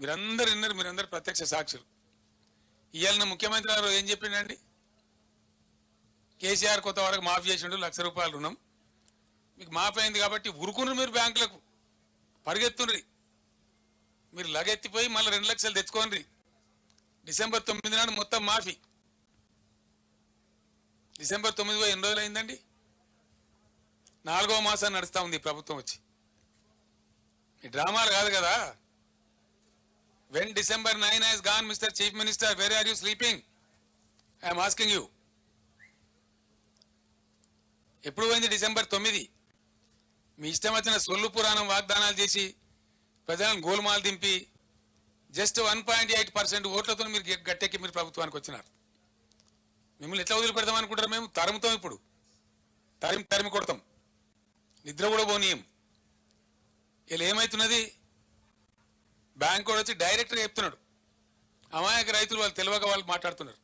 మీరందరు విన్నారు మీరందరు ప్రత్యక్ష సాక్షులు. ఇవాళ ముఖ్యమంత్రి గారు ఏం చెప్పిండండి? కేసీఆర్ కొత్త వరకు మాఫీ చేసిండు లక్ష రూపాయలు రుణం. మీకు మాఫీ అయింది కాబట్టి ఉరుకున్నారు మీరు బ్యాంకులకు. పరిగెత్తుండ్రి. మీరు లగెత్తిపోయి మళ్ళీ రెండు లక్షలు తెచ్చుకోండి డిసెంబర్ తొమ్మిది నాడు మొత్తం మాఫీ. డిసెంబర్ తొమ్మిది పోయి ఎన్ని రోజులు అయిందండి? నాలుగవ మాసం నడుస్తూ ఉంది ప్రభుత్వం వచ్చి. ఈ డ్రామాలు కాదు కదా? When December nine has gone mister chief minister very are you sleeping I'm asking you ఎప్పుడు పోయింది డిసెంబర్ తొమ్మిది? మీ ఇష్టం వచ్చిన సొల్లు పురాణం వాగ్దానాలు చేసి ప్రజలను గోల్మాలు దింపి just one point eight percent ఓట్లతో మీరు గట్టెక్కి మీరు ప్రభుత్వానికి వచ్చినారు. మిమ్మల్ని ఎట్లా వదిలిపెడతాం అనుకుంటారు మేము? తరుముతాం ఇప్పుడు. తరిమి తరిమి కొడతాం. నిద్ర కూడా పోనీయం. ఇలా ఏమవుతున్నది బ్యాంక్ కూడా వచ్చి డైరెక్ట్గా చెప్తున్నాడు. అమాయక రైతులు వాళ్ళు తెలియక వాళ్ళు మాట్లాడుతున్నారు.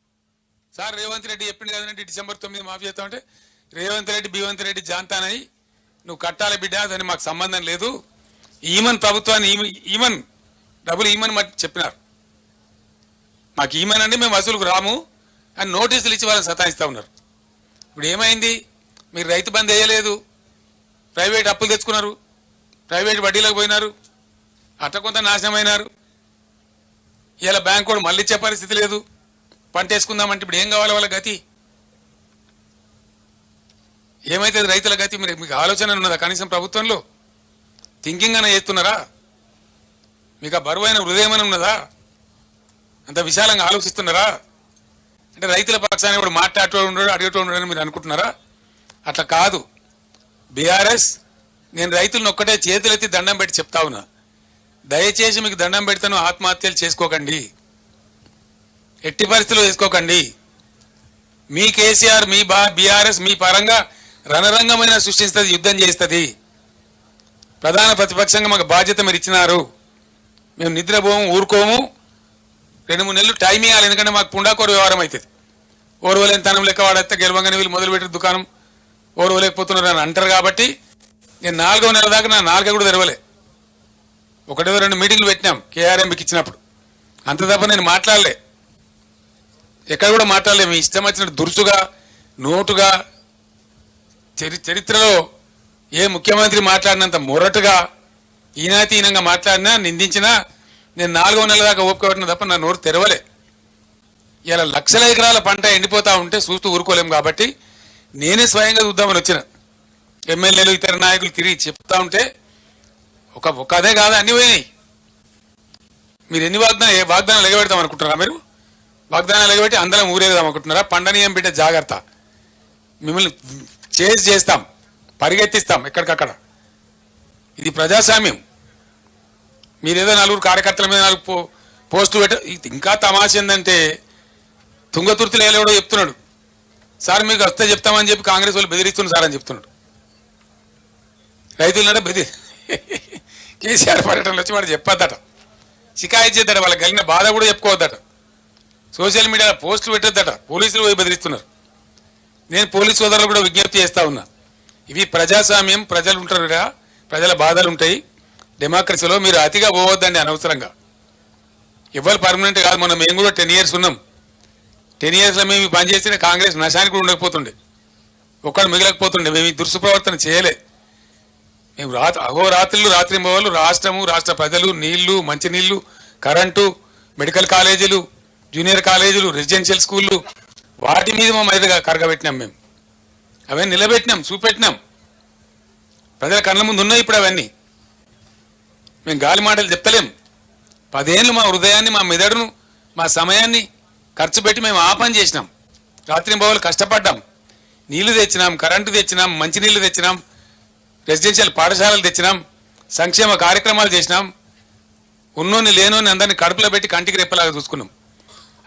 సార్ రేవంత్ రెడ్డి చెప్పింది కదండి డిసెంబర్ తొమ్మిది మాఫీ చేస్తామంటే రేవంత్ రెడ్డి బీవంత్ రెడ్డి జాంతానని నువ్వు కట్టాలి బిడ్డ అని మాకు సంబంధం లేదు. ఈమన్ ప్రభుత్వాన్ని ఈమన్ డబ్బులు ఈమన్ చెప్పినారు. మాకు ఈమన్ అండి మేము వసూలుకు రాము అని నోటీసులు ఇచ్చి వాళ్ళని సతాయిస్తూ ఉన్నారు. ఇప్పుడు ఏమైంది? మీరు రైతు బంద్ వేయలేదు. ప్రైవేట్ అప్పులు తెచ్చుకున్నారు. ప్రైవేట్ వడ్డీలకు పోయినారు. అట్ట కొంత నాశనమైనారు. ఇలా బ్యాంకు కూడా మళ్ళీ ఇచ్చే పరిస్థితి లేదు. పంట వేసుకుందామంటే ఇప్పుడు ఏం కావాలి వాళ్ళ గతి? ఏమైతే రైతుల గతి? మీరు మీకు ఆలోచన ఉన్నదా కనీసం ప్రభుత్వంలో? థింకింగ్ అన్న చేస్తున్నారా? మీకు ఆ బరువైన హృదయం అని ఉన్నదా? అంత విశాలంగా ఆలోచిస్తున్నారా? అంటే రైతుల పక్షాన్ని ఇప్పుడు మాట్లాడేటోడు ఉండడు అడిగేటోడు ఉండడు మీరు అనుకుంటున్నారా? అట్లా కాదు. బీఆర్ఎస్ నేను రైతులను ఒక్కటే చేతులెత్తి దండం పెట్టి చెప్తా ఉన్నా. దయచేసి మీకు దండం పెడతాను ఆత్మహత్యలు చేసుకోకండి. ఎట్టి పరిస్థితులు చేసుకోకండి. మీ కేసీఆర్ మీ బా బీఆర్ఎస్ మీ పరంగా రణరంగమైన సృష్టిస్తుంది యుద్ధం చేస్తుంది. ప్రధాన ప్రతిపక్షంగా మాకు బాధ్యత మీరు ఇచ్చినారు. మేము నిద్రపోము ఊరుకోము. రెండు మూడు నెలలు టైం ఇవ్వాలి ఎందుకంటే మాకు పుండాకోరు వ్యవహారం అవుతుంది ఓర్వలేని తనం లెక్క వాడైతే గెలవంగానే వీళ్ళు మొదలుపెట్టిన దుకాణం. ఓర్వలేకపోతున్నారు అని అంటారు కాబట్టి నేను నాలుగో నెల దాకా నా నాలుగ కూడా తెరవలే. ఒకటో రెండు మీటింగ్లు పెట్టినాం కేఆర్ఎంకి ఇచ్చినప్పుడు. అంత తప్ప నేను మాట్లాడలే. ఎక్కడ కూడా మాట్లాడలే. మీ ఇష్టం వచ్చినట్టు దురుసుగా నోటుగా చరి చరిత్రలో ఏ ముఖ్యమంత్రి మాట్లాడినంత మొరటుగా ఈనాతీనంగా మాట్లాడినా నిందించినా నేను నాలుగో నెలల దాకా ఓపిక తప్ప నా నోరు తెరవలే. ఇలా లక్షల ఎకరాల పంట ఎండిపోతూ ఉంటే చూస్తూ ఊరుకోలేం కాబట్టి నేనే స్వయంగా చూద్దామని వచ్చిన. ఎమ్మెల్యేలు ఇతర నాయకులు తిరిగి చెప్తా ఉంటే ఒక ఒక అదే కాదు అన్ని పోయినాయి. మీరు ఎన్ని వాగ్దానం ఏ వాగ్దానాలు ఎగబెడతాం అనుకుంటున్నారా మీరు? వాగ్దానాలు ఎగబెట్టి అందరం ఊరేదాం అనుకుంటున్నారా? పండనీయం బిడ్డ జాగ్రత్త. మిమ్మల్ని చేసి చేస్తాం పరిగెత్తిస్తాం ఎక్కడికక్కడ. ఇది ప్రజాస్వామ్యం. మీరేదో నలుగురు కార్యకర్తల మీద నాలుగు పో పోస్టు పెట్ట ఇంకా తమాష ఏంటంటే తుంగతుర్తిలో ఎవడో చెప్తున్నాడు. సార్ మీకు వస్తే చెప్తామని చెప్పి కాంగ్రెస్ వాళ్ళు బెదిరిస్తున్నారు సార్ అని చెప్తున్నాడు. రైతులు బెదిరి కేసీఆర్ పర్యటనలు వచ్చి వాడు చెప్పొద్దట. షికాయత్ చేద్దట వాళ్ళకి కలిగిన బాధ కూడా చెప్పుకోవద్దట. సోషల్ మీడియాలో పోస్టులు పెట్టొద్దట పోలీసులు పోయి బెదిరిస్తున్నారు. నేను పోలీస్ సోదరులు కూడా విజ్ఞప్తి చేస్తా ఉన్నా. ఇవి ప్రజాస్వామ్యం ప్రజలు ఉంటారుగా ప్రజల బాధలు ఉంటాయి. డెమోక్రసీలో మీరు అతిగా పోవద్దండి అనవసరంగా. ఎవరు పర్మనెంట్ కాదు మనం మేము కూడా టెన్ ఇయర్స్ ఉన్నాం. టెన్ ఇయర్స్లో మేము ఈ కాంగ్రెస్ నశానికి కూడా ఉండకపోతుండే. ఒక్కడు మిగలకపోతుండే మేము ఈ దుర్సుప్రవర్తన చేయలే. మేము రాత్రి అహోరాత్రులు రాత్రి మొగలు రాష్ట్రము రాష్ట్ర ప్రజలు నీళ్ళు మంచినీళ్ళు కరెంటు మెడికల్ కాలేజీలు జూనియర్ కాలేజీలు రెసిడెన్షియల్ స్కూళ్ళు వాటి మీద మా మీదగా కరగబెట్టినాం మేము. అవన్నీ నిలబెట్టినాం చూపెట్టినాం. ప్రజల కళ్ళ ముందు ఉన్నాయి ఇప్పుడు అవన్నీ. మేము గాలి మాటలు చెప్తలేం. పదేళ్ళు మా హృదయాన్ని మా మెదడును మా సమయాన్ని ఖర్చు పెట్టి మేము ఆ పని చేసినాం. రాత్రి బావులు కష్టపడ్డాం. నీళ్ళు తెచ్చినాం కరెంటు తెచ్చినాం మంచినీళ్ళు తెచ్చినాం. రెసిడెన్షియల్ పాఠశాలలు తెచ్చినాం సంక్షేమ కార్యక్రమాలు చేసినాం. ఉన్నోని లేనోని అందరిని కడుపులో పెట్టి కంటికి రెప్పలాగా చూసుకున్నాం.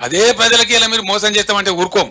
అదే ప్రజలకి ఇలా మీరు మోసం చేస్తామంటే ఊరుకోం.